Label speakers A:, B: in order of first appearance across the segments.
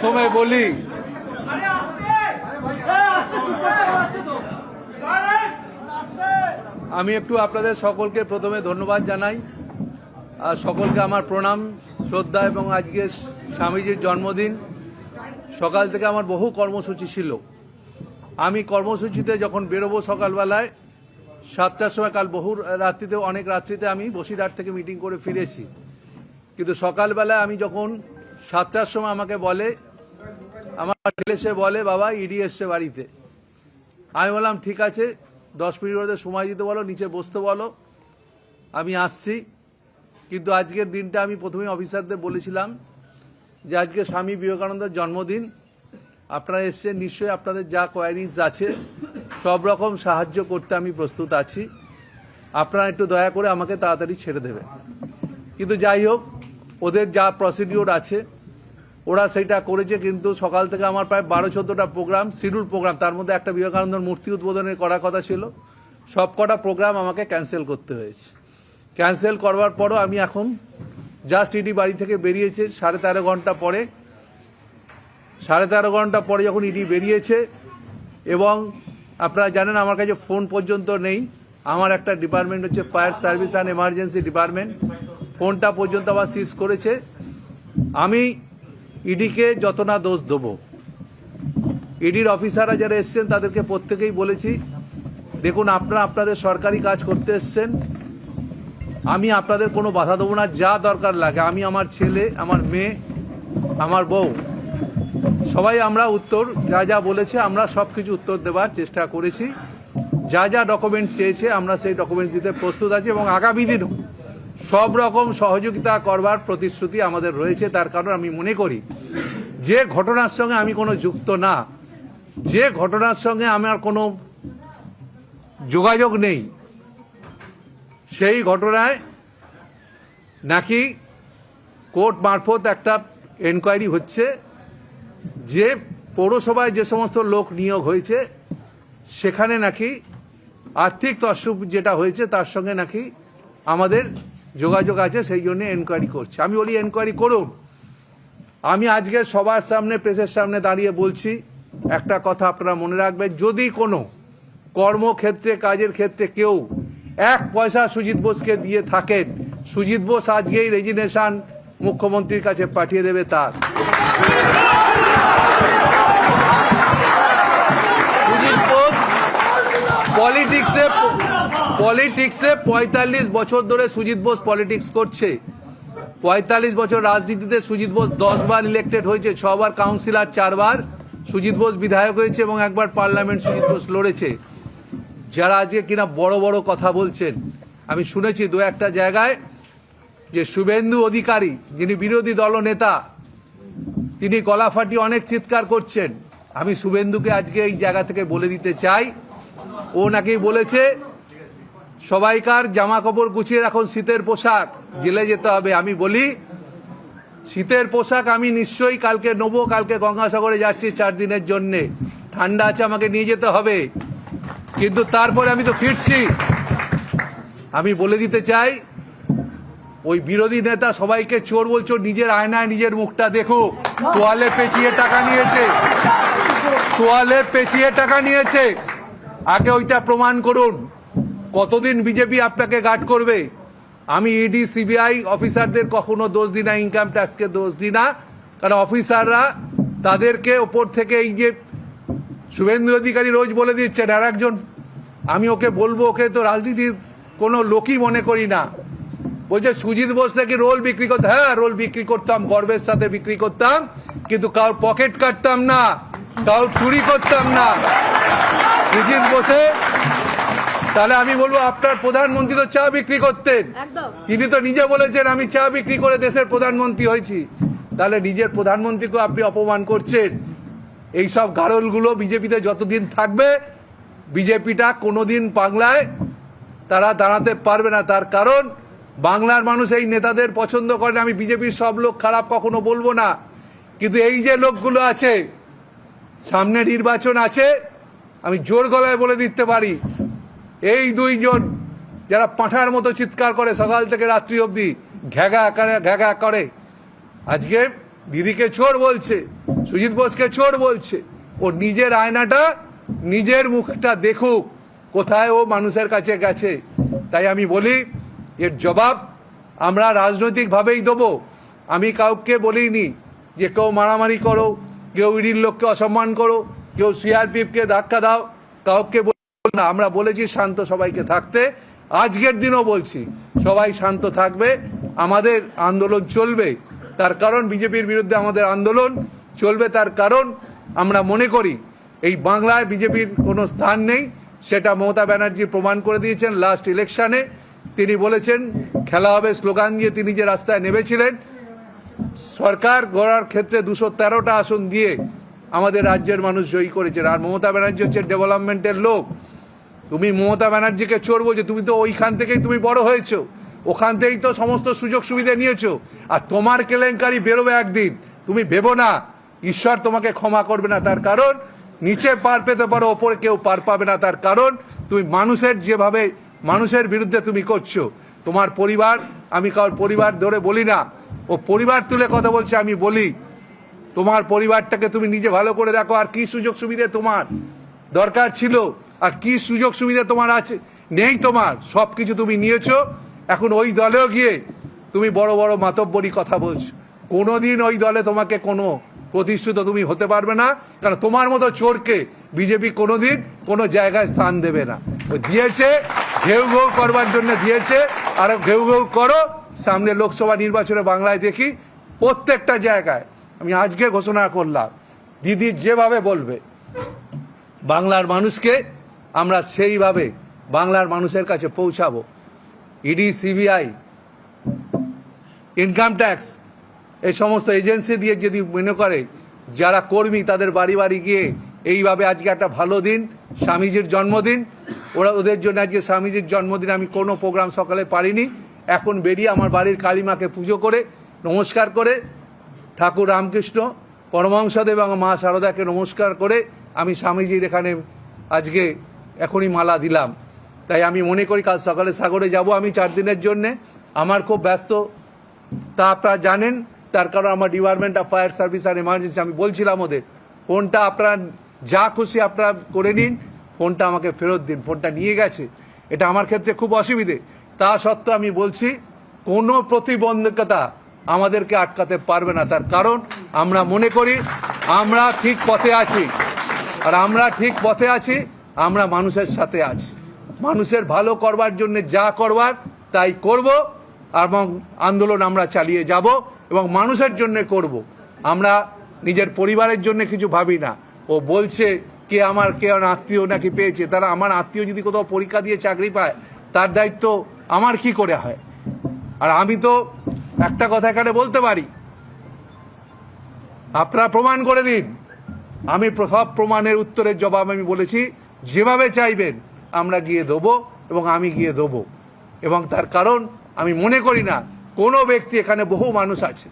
A: প্রথমে বলি। আমি একটু আপনাদের সকলকে প্রথমে ধন্যবাদ জানাই। আর সকলকে আমার প্রণাম, শ্রদ্ধা এবং আজকে স্বামীজির জন্মদিন। সকাল থেকে আমার বহু কর্মসূচি ছিল। আমি কর্মসূচিতে যখন বেরোবো সকালবেলায়, সাতটার সময়, কাল বহু রাত্রিতে, অনেক রাত্রিতে আমি বসিরহাট থেকে মিটিং করে ফিরেছি। কিন্তু সকালবেলায় আমি যখন সাতটার সময় আমাকে বলে আমার ছেলে সে বলে, বাবা ইডি এসছে বাড়িতে। আমি বললাম, ঠিক আছে, দশ মিনিট মধ্যে সময় দিতে বলো, নিচে বসতে বলো। আমি আসছি। কিন্তু আজকের দিনটা আমি প্রথমে অফিসারদের বলেছিলাম যে, আজকে স্বামী বিবেকানন্দের জন্মদিন। আপনারা এসছেন, নিশ্চয়ই আপনাদের যা কোয়ারিজ আছে, সব রকম সাহায্য করতে আমি প্রস্তুত আছি। আপনারা একটু দয়া করে আমাকে তাড়াতাড়ি ছেড়ে দেবেন। কিন্তু যাই হোক, ওদের যা প্রসিডিওর আছে ওরা সেটা করেছে কিন্তু সকাল থেকে আমার প্রায় বারো চোদ্দটা প্রোগ্রাম শিডিউল প্রোগ্রাম তার মধ্যে একটা বিবেকানন্দর মূর্তি উদ্বোধনের করার কথা ছিল। সব কটা প্রোগ্রাম আমাকে ক্যান্সেল করতে হয়েছে। ক্যান্সেল করবার পরও আমি এখন জাস্ট ইডি বাড়ি থেকে বেরিয়েছে, সাড়ে তেরো ঘণ্টা পরে। সাড়ে তেরো ঘণ্টা পরে যখন ইডি বেরিয়েছে এবং আপনারা জানেন আমার কাছে ফোন পর্যন্ত নেই, আমার একটা ডিপার্টমেন্ট হচ্ছে fire service and emergency department ফোনটা পর্যন্ত আবার সিজ করেছে। আমি ইডিকে যত না দোষ দেবো। ইডির অফিসাররা যারা এসছেন, তাদেরকে প্রত্যেকেই বলেছি, দেখুন, আপনারা আপনাদের সরকারি কাজ করতে এসছেন, আমি আপনাদের কোনো বাধা দেবো না, যা দরকার লাগে। আমি আমার ছেলে, আমার মেয়ে, আমার বউ, সবাই আমরা উত্তর, যা যা বলেছে, আমরা সব কিছু উত্তর দেওয়ার চেষ্টা করেছি। যা যা ডকুমেন্টস চেয়েছে, আমরা সেই ডকুমেন্টস দিতে প্রস্তুত আছি এবং আগামী দিনও সব রকম সহযোগিতা করবার প্রতিশ্রুতি আমাদের রয়েছে, তার কারণ আমি মনে করি, যে ঘটনার সঙ্গে আমি কোনো যুক্ত না, যে ঘটনার সঙ্গে আমার কোনো যোগাযোগ নেই, সেই ঘটনায় নাকি কোর্ট মারফত একটা এনকোয়ারি হচ্ছে, যে পৌরসভায় যে সমস্ত লোক নিয়োগ হয়েছে, সেখানে নাকি আর্থিক তসরূপ যেটা হয়েছে, তার সঙ্গে নাকি আমাদের যোগাযোগ আছে, সেই জন্য এনকোয়ারি করছে। আমি বলি এনকোয়ারি করুন। আমি আজকে সবার সামনে প্রেসের সামনে দাঁড়িয়ে বলছি, একটা কথা আপনারা মনে রাখবেন, যদি কোনো কর্মক্ষেত্রে, কাজের ক্ষেত্রে কেউ এক পয়সা সুজিত বোসকে দিয়ে থাকেন, সুজিত বোস আজকেই রেজিনেশন মুখ্যমন্ত্রীর কাছে পাঠিয়ে দেবে তার। পলিটিক্সে পঁয়তাল্লিশ বছর ধরে সুজিত বোস পলিটিক্স করছে। পঁয়তাল্লিশ বছর রাজনীতিতে সুজিত বোস দশবার ইলেক্টেড হয়েছে, ছবার কাউন্সিলর চারবার সুজিত বোস বিধায়ক হয়েছে এবং একবার পার্লামেন্ট সুজিত বোস লড়েছে। যারা আজকে কিনা বড় বড় কথা বলছেন, আমি শুনেছি দু একটা জায়গায় যে শুভেন্দু অধিকারী, যিনি বিরোধী দলনেতা তিনি গলা ফাটিয়ে অনেক চিৎকার করছেন। আমি শুভেন্দুকে আজকে এই জায়গা থেকে বলে দিতে চাই। ও নাকি বলেছে সবাইকার জামা কাপড় গুছিয়ে রাখুন, শীতের পোশাক। জেলে যেতে হবে, আমি বলি, শীতের পোশাক আমি নিশ্চয়ই কালকে নেব, কালকে গঙ্গাসাগরে যাচ্ছি চার দিনের জন্যে। ঠান্ডা আছে, আমাকে নিয়ে যেতে হবে। কিন্তু তারপরে আমি তো ফিরছি। আমি বলে দিতে চাই, ওই বিরোধী নেতা সবাইকে চোর বলছো, নিজের আয়নায় নিজের মুখটা দেখো। তোয়ালে পেঁচিয়ে টাকা নিয়েছে। তোয়ালে পেঁচিয়ে টাকা নিয়েছে। আগে ওইটা প্রমাণ করুন। কতদিন বিজেপি আপনাকে গার্ড করবে? আমি ইডি সিবিআই অফিসারদের কখনো দোষ দিই না ইনকাম ট্যাক্সকে দোষ দিই না। কারণ অফিসাররা তাদেরকে ওপর থেকে এই যে শুভেন্দু অধিকারী রোজ বলে দিচ্ছেন, আর একজন, আমি ওকে বলব, ওকে তো রাজনীতির কোনো লোকই মনে করি না। বলছে, সুজিত বোস নাকি রোল বিক্রি করতে হ্যাঁ রোল বিক্রি করতাম, গর্বের সাথে বিক্রি করতাম, কিন্তু কারোর পকেট কাটতাম না, কারোর চুরি করতাম না। সুজিত বোসে তাহলে আমি বলব আপনার প্রধানমন্ত্রী তো চা বিক্রি করতেন। তিনি তো নিজে বলেছেন আমি চা বিক্রি করে দেশের প্রধানমন্ত্রী হয়েছি। তাহলে নিজের প্রধানমন্ত্রীকে আপনি অপমান করছেন। এই সব গারলগুলো বিজেপিতে যতদিন থাকবে বিজেপিটা কোনোদিন বাংলায় তারা দাঁড়াতে পারবে না। তার কারণ বাংলার মানুষ এই নেতাদের পছন্দ করে না। আমি বিজেপির সব লোক খারাপ কখনো বলব না। কিন্তু এই যে লোকগুলো আছে সামনে নির্বাচন আছে আমি জোর গলায় বলে দিতে পারি এই দুইজন যারা পাঁঠার মতো চিৎকার করে সকাল থেকে রাত্রি অবধি ঘ্যাগা করে ঘ্যাগা করে। আজকে দিদিকে চোর বলছে, সুজিত বোসকে চোর বলছে। ও নিজের আয়নাটা, নিজের মুখটা দেখুক, কোথায় ও মানুষের কাছে গেছে। তাই আমি বলি, এর জবাব আমরা রাজনৈতিকভাবেই দেবো। আমি কাউকে বলিনি যে কেউ মারামারি করো, কেউ ইডির লোককে অসম্মান করো, কেউ সিআরপিএফকে ধাক্কা দাও, কাউকে না, আমরা বলেছি শান্ত সবাইকে থাকতে। আজকের দিনও বলছি, সবাই শান্ত থাকবে। আমাদের আন্দোলন চলবে, তার কারণ বিজেপির বিরুদ্ধে আমাদের আন্দোলন চলবে, তার কারণ আমরা মনে করি, এই বাংলায় বিজেপির কোনো স্থান নেই, সেটা মমতা ব্যানার্জি প্রমাণ করে দিয়েছেন লাস্ট ইলেকশনে তিনি বলেছেন, খেলা হবে, স্লোগান দিয়ে তিনি যে রাস্তায় নেমেছিলেন। সরকার গড়ার ক্ষেত্রে দুশো তেরোটা আসন দিয়ে আমাদের রাজ্যের মানুষ জয়ী করেছেন। আর মমতা ব্যানার্জি হচ্ছে ডেভেলপমেন্টের লোক। তুমি মমতা ব্যানার্জিকে চোর বলছো তুমি তো ওইখান থেকেই তুমি বড় হয়েছো। ওখান থেকেই তো সমস্ত সুযোগ সুবিধা নিয়েছো। আর তোমার কেলেঙ্কারি বেরোবে একদিন। তুমি ভেবো না, ঈশ্বর তোমাকে ক্ষমা করবে না তার কারণ। নিচে পার পেতে পারো, ওপরে কেউ পার পাবে না তার কারণ। তুমি মানুষের যেভাবে, মানুষের বিরুদ্ধে তুমি করছ। তোমার পরিবার, আমি কারোর পরিবার ধরে বলি না। ও পরিবার তুলে কথা বলছে, আমি বলি, তোমার পরিবারটাকে তুমি নিজে ভালো করে দেখো, আর কি সুযোগ সুবিধে তোমার? দরকার ছিল আর কি সুযোগ সুবিধা তোমার আছে? নেই তোমার। সব কিছু তুমি নিয়েছো। এখন ওই দলেও গিয়ে তুমি বড় বড় মাতব্বরি কথা বলছো। কোনোদিন ওই দলে তোমাকে কোনো প্রতিষ্ঠিত তুমি হতে পারবে না। কারণ তোমার মতো চোরকে বিজেপি কোনোদিন কোনো জায়গায় স্থান দেবে না। ও দিয়েছে, ঘেউ ঘেউ করবার জন্য দিয়েছে। আর ঘেউ ঘেউ করো, সামনে লোকসভা নির্বাচনে বাংলায় দেখি প্রত্যেকটা জায়গায়। আমি আজকে ঘোষণা করলাম, দিদি যেভাবে বলবে, বাংলার মানুষকে আমরা সেইভাবে বাংলার মানুষের কাছে পৌঁছাবো। ইডি, সিবিআই ইনকাম ট্যাক্স এই সমস্ত এজেন্সি দিয়ে যদি মনে করে যারা কর্মী তাদের বাড়ি বাড়ি গিয়ে এইভাবে আজকে একটা ভালো দিন, স্বামীজির জন্মদিন, ওরা ওদের জন্য আজকে স্বামীজির জন্মদিন আমি কোনো প্রোগ্রাম সকালে পারিনি। এখন বেরিয়ে আমার বাড়ির কালীমাকে পুজো করে, নমস্কার করে, ঠাকুর রামকৃষ্ণ, পরমহংসদেব এবং মা শারদাকে নমস্কার করে আমি স্বামীজির এখানে আজকে এখনই মালা দিলাম। তাই আমি মনে করি কাল সকালে সাগরে যাব আমি চার দিনের জন্যে। আমার খুব ব্যস্ত। তা আপনারা জানেন, তার কারণ আমার ডিপার্টমেন্ট অফ ফায়ার সার্ভিস আর এমার্জেন্সি আমি বলছিলাম ওদের, ফোনটা আপনারা যা খুশি আপনারা করে নিন, ফোনটা আমাকে ফেরত দিন, ফোনটা নিয়ে গেছে। এটা আমার ক্ষেত্রে খুব অসুবিধে। তা সত্ত্বেও আমি বলছি, কোনো প্রতিবন্ধকতা আমাদেরকে আটকাতে পারবে না। তার কারণ আমরা মনে করি, আমরা ঠিক পথে আছি। আর আমরা ঠিক পথে আছি আমরা মানুষের সাথে আছি। মানুষের ভালো করবার জন্য যা করবার, তাই করব এবং আন্দোলন আমরা চালিয়ে যাব এবং মানুষের জন্য করব। আমরা নিজের পরিবারের জন্য কিছু ভাবি না। ও বলছে, কে আমার, কে আত্মীয় নাকি পেয়েছে? তারা, আমার আত্মীয় যদি কোথাও পরীক্ষা দিয়ে চাকরি পায়, তার দায়িত্ব আমার কি করে হয়? আর আমি তো একটা কথা এখানে বলতে পারি। আপনারা প্রমাণ করে দিন। আমি সব প্রমাণের উত্তরের জবাব আমি বলেছি। যেভাবে চাইবেন, আমরা গিয়ে দেবো এবং আমি গিয়ে দেবো। এবং তার কারণ, আমি মনে করি না, কোনো ব্যক্তি এখানে বহু মানুষ আছে।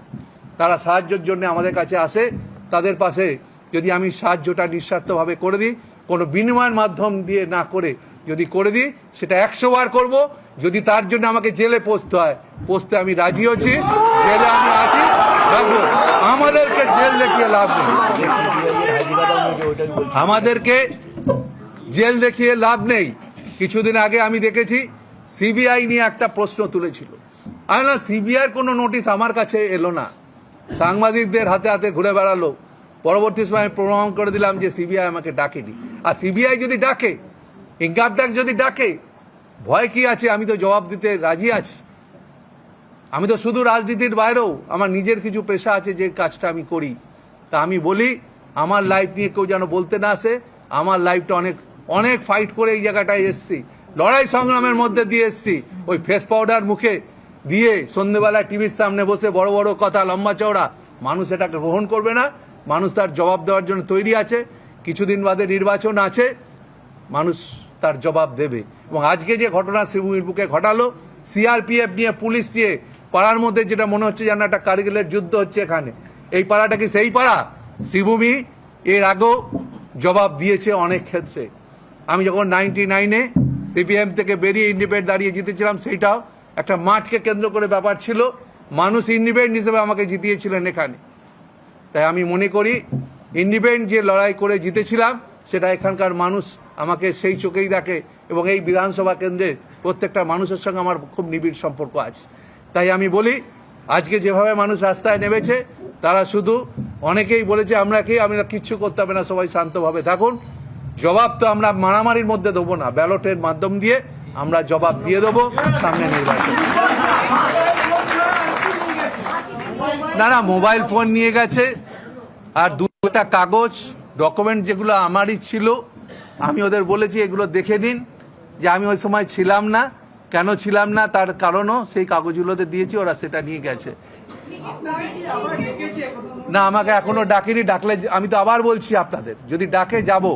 A: তারা সাহায্যের জন্য আমাদের কাছে আসে, তাদের পাশে যদি আমি সাহায্যটা নিঃস্বার্থভাবে করে দিই, কোনো বিনিময়ের মাধ্যম দিয়ে না করে যদি করে দিই, সেটা একশো বার করব। যদি তার জন্য আমাকে জেলে পোষতে হয়, পোষতে আমি রাজি হচ্ছি, জেলে আমি আছি আমাদেরকে জেল দেখিয়ে লাভ আমাদেরকে জেল দেখিয়ে লাভ নেই। কিছুদিন আগে আমি দেখেছি, সিবিআই নিয়ে একটা প্রশ্ন তুলেছিল। আমি না, সিবিআইয়ের কোনো নোটিশ আমার কাছে এলো না। সাংবাদিকদের হাতে হাতে ঘুরে বেড়ালো। পরবর্তী সময় আমি প্রমাণ করে দিলাম যে সিবিআই আমাকে ডাকেনি। আর সিবিআই যদি ডাকে, ইনকাম ট্যাক্স যদি ডাকে, ভয় কি আছে? আমি তো জবাব দিতে রাজি আছি। আমি তো শুধু রাজনীতির বাইরেও, আমার নিজের কিছু পেশা আছে যে কাজটা আমি করি। তা আমি বলি, আমার লাইফ নিয়ে কেউ যেন বলতে না আসে, আমার লাইফটা অনেক অনেক ফাইট করে এই জায়গাটায় এসছি। লড়াই সংগ্রামের মধ্যে দিয়ে এসছি। ওই ফেস পাউডার মুখে দিয়ে সন্ধ্যেবেলা টিভির সামনে বসে বড় বড় কথা, লম্বা চওড়া, মানুষ এটাকে গ্রহণ করবে না। মানুষ তার জবাব দেওয়ার জন্য তৈরি আছে। কিছুদিন বাদে নির্বাচন আছে। মানুষ তার জবাব দেবে। এবং আজকে যে ঘটনা শ্রীভূমির বুকে ঘটালো সিআরপিএফ নিয়ে, পুলিশ নিয়ে, পাড়ার মধ্যে যেটা মনে হচ্ছে যেন একটা কারিগেলের যুদ্ধ হচ্ছে এখানে। এই পাড়াটা কি সেই পাড়া? শ্রীভূমি এর আগেও জবাব দিয়েছে অনেক ক্ষেত্রে। আমি যখন নাইনটি নাইনে সিপিএম থেকে বেরিয়ে ইন্ডিপেন্ড দাঁড়িয়ে জিতেছিলাম, সেইটাও একটা মাঠকে কেন্দ্র করে ব্যাপার ছিল। মানুষ ইন্ডিপেন্ডেন্ট হিসেবে আমাকে জিতিয়েছিলেন এখানে। তাই আমি মনে করি, ইন্ডিপেন্ডেন্ট যে লড়াই করে জিতেছিলাম, সেটা এখানকার মানুষ আমাকে সেই চোখেই দেখে এবং এই বিধানসভা কেন্দ্রের প্রত্যেকটা মানুষের সঙ্গে আমার খুব নিবিড় সম্পর্ক আছে। তাই আমি বলি, আজকে যেভাবে মানুষ রাস্তায় নেমেছে, তারা শুধু অনেকেই বলেছে, আমরা কি? আমরা কিচ্ছু করতে হবে না, সবাই শান্তভাবে থাকুন। জবাব তো আমরা মারামারির মধ্যে দেবো না, ব্যালটের মাধ্যম দিয়ে আমরা জবাব দিয়ে দেবো সামনে নির্বাচন। না না, মোবাইল ফোন নিয়ে গেছে, আর দুটা কাগজ, ডকুমেন্ট যেগুলো আমারই ছিল, আমি ওদের বলেছি এগুলো দেখে নিন, যে আমি ওই সময় ছিলাম না, কেন ছিলাম না, তার কারণও সেই কাগজগুলোতে দিয়েছি, ওরা সেটা নিয়ে গেছে। না, আমাকে এখনও ডাকেনি, ডাকলে আমি তো আবার বলছি আপনাদের, যদি ডাকে যাব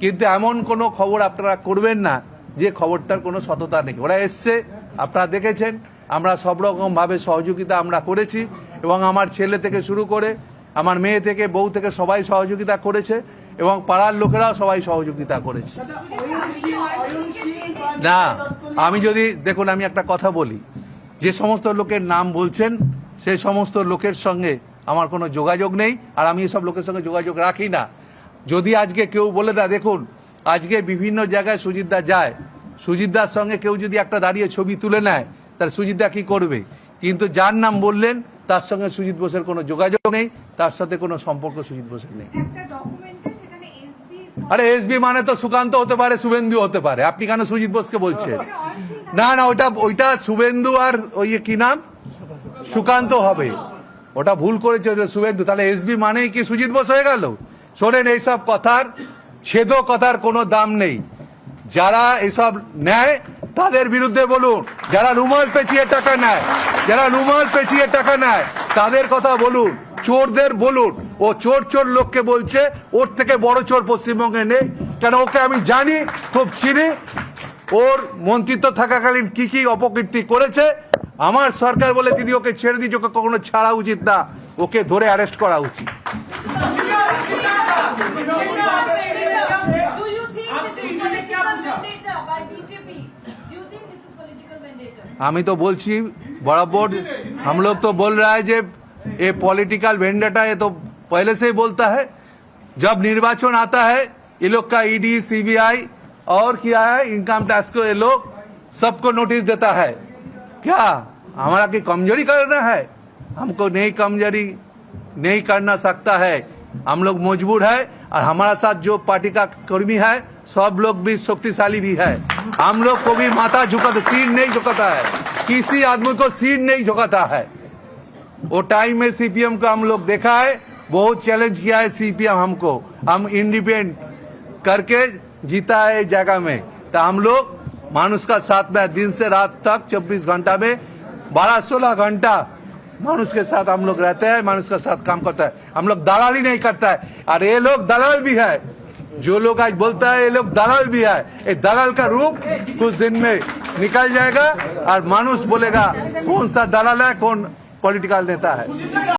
A: কিন্তু এমন কোনো খবর আপনারা করবেন না যে খবরটার কোনো সততা নেই। ওরা এসছে, আপনারা দেখেছেন, আমরা সব রকম ভাবে সহযোগিতা আমরা করেছি এবং আমার ছেলে থেকে শুরু করে আমার মেয়ে থেকে, বউ থেকে সবাই সহযোগিতা করেছে এবং পাড়ার লোকেরাও সবাই সহযোগিতা করেছে। না, আমি যদি, দেখুন, আমি একটা কথা বলি। যে সমস্ত লোকের নাম বলছেন সেই সমস্ত লোকের সঙ্গে আমার কোনো যোগাযোগ নেই, আর আমি এসব লোকের সঙ্গে যোগাযোগ রাখি না। যদি আজকে কেউ বলে দেয় দেখুন আজকে বিভিন্ন জায়গায় সুজিতদা যায় সুজিতদার সঙ্গে কেউ যদি একটা দাঁড়িয়ে ছবি তুলে নেয় তাহলে সুজিতদা কি করবে? কিন্তু যার নাম বললেন তার সঙ্গে সুজিত বোসের কোনো যোগাযোগ নেই তার সাথে কোনো সম্পর্ক সুজিত বোসের নেই। আরে এসবি মানে তো সুকান্ত হতে পারে শুভেন্দু হতে পারে। আপনি কেন সুজিত বোসকে বলছেন? না না ওটা ওইটা শুভেন্দু আর ওই কি নাম? সুকান্ত হবে। ওটা ভুল করেছে শুভেন্দু। তাহলে এসবি মানেই কি সুজিত বোস হয়ে গেল? শোনেন, এইসব কথার ছেদ কথার কোনো দাম নেই। যারা এসব নেয়, তাদের বিরুদ্ধে বলুন। যারা রুমাল পেঁচিয়ে টাকা নেয়, যারা রুমাল পেঁচিয়ে টাকা নেয়, তাদের কথা বলুন, চোরদের বলুন। ও চোর চোর লোককে বলছে, ওর থেকে বড় চোর পশ্চিমবঙ্গে নেই। কেন, ওকে আমি জানি, খুব চিনি। ওর মন্ত্রিত্ব থাকাকালীন কি কি অপকীর্তি করেছে, আমার সরকার বলে, দিদি, ওকে ছেড়ে দিয়েছে, ওকে কখনো ছাড়া উচিত না। ওকে ধরে অ্যারেস্ট করা উচিত। हमी तो बोल बराबर हम लोग तो बोल रहा है जे ये पॉलिटिकल वेंडेटा ये तो पहले से ही बोलता है। जब निर्वाचन आता है ये लोग का ईडी सीबीआई और क्या है इनकम टैक्स को ये लोग सबको नोटिस देता है। क्या हमारा की कमज़ोरी करना है? हमको नहीं कमज़ोरी नहीं करना सकता है। हम लोग मजबूर है और हमारा साथ जो पार्टी का कर्मी है, सब लोग भी शक्तिशाली भी है। हम लोग को भी माथा झुकाता सिर नहीं झुकाता है। किसी आदमी को सिर नहीं झुकाता है। वो टाइम में सीपीएम को हम लोग देखा है, बहुत चैलेंज किया है सीपीएम हमको। हम इंडिपेंडेंट करके जीता है जगह में। तो हम लोग मानुष का साथ में दिन से रात तक 24 घंटा में बारह सोलह घंटा मानुष के साथ हम लोग रहते हैं मानुष के साथ काम करता है। हम लोग दलाल ही नहीं करता है। और ये लोग दलाल भी है। जो लोग आज बोलता है, ये लोग दलाल भी है। ये दलाल का रूप कुछ दिन में निकल जाएगा और मानुष बोलेगा, कौन सा दलाल है, कौन पॉलिटिकल नेता है।